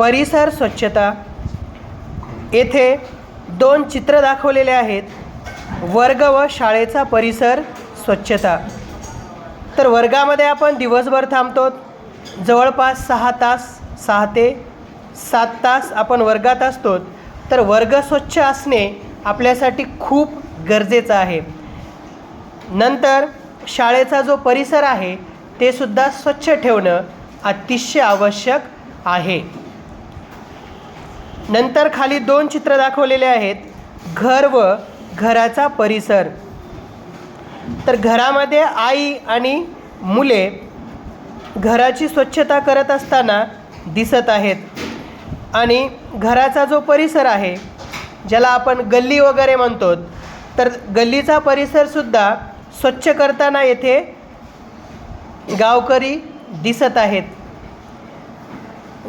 परिसर स्वच्छता. येथे दोन चित्र दाखवलेले आहेत. वर्ग व शाळेचा परिसर स्वच्छता. तर वर्गामध्ये आपण दिवसभर थांबतो. जवळपास सहा तास सहा ते सात तास आपण वर्गात असतो. तर वर्ग स्वच्छ असणे आपल्यासाठी खूप गरजेचं आहे. नंतर शाळेचा जो परिसर आहे ते सुद्धा स्वच्छ ठेवणं अतिशय आवश्यक आहे. नंतर खाली दोन चित्र दाखवलेले आहेत. घर व घराचा परिसर. तर घरामध्ये आई आणि मुले घराची स्वच्छता करत असताना दिसत आहेत. आणि घराचा जो परिसर आहे ज्याला आपण गल्ली वगैरे म्हणतो तर गल्लीचा परिसरसुद्धा स्वच्छ करताना येथे गावकरी दिसत आहेत.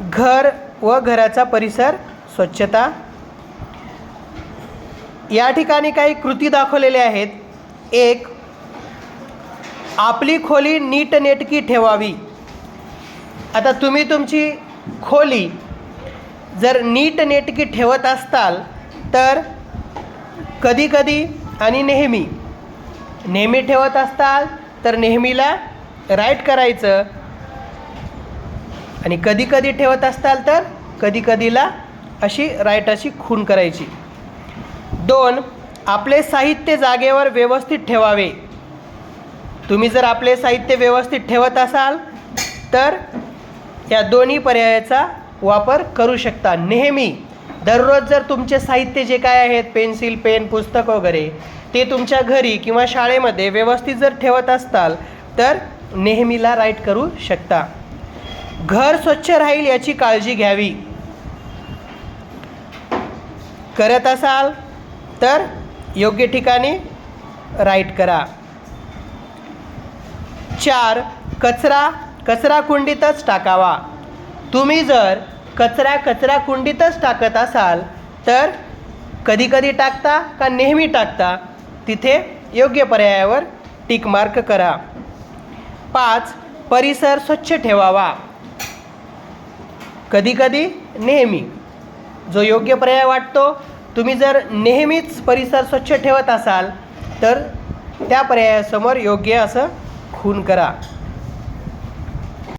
घर व घराचा परिसर स्वच्छता. या ठिकाणी काही कृती दाखवलेल्या आहेत. एक आपली खोली नीटनेटकी ठेवावी. आता तुम्ही तुमची खोली जर नीटनेटकी ठेवत असताल तर कधीकधी आणि नेहमी नेहमी ठेवत असताल तर नेहमीला राईट करायचं. आणि कधी कधी ठेवत असताल तर कधी कधीला अशी राईट अशी खून करायची. दोन आपले साहित्य जागेवर व्यवस्थित ठेवावे. तुम्ही जर आपले साहित्य व्यवस्थित ठेवत असाल तर या दोन्ही पर्यायाचा वापर करू शकता. नेहमी दररोज जर तुमचे साहित्य जे काय आहेत पेन्सिल पेन पुस्तक वगैरे ते तुमच्या घरी किंवा शाळेमध्ये व्यवस्थित जर ठेवत असताल तर नेहमीला राईट करू शकता. घर स्वच्छ राहील याची काळजी घ्यावी. करत असाल तर योग्य ठिकाणी राईट करा. चार कचरा कचरा कुंडीतच टाकावा. तुम्ही जर कचरा कचरा कुंडीतच टाकत असाल तर कधीकधी टाकता का नेहमी टाकता तिथे योग्य पर्यायावर टिक मार्क करा. पाच परिसर स्वच्छ ठेवावा. कधीकधी नेहमी जो योग्य पर्याय वाटतो तुम्ही जर नेहमीच परिसर स्वच्छ ठेवत असाल तर त्या पर्यायासमोर योग्य असं खून करा.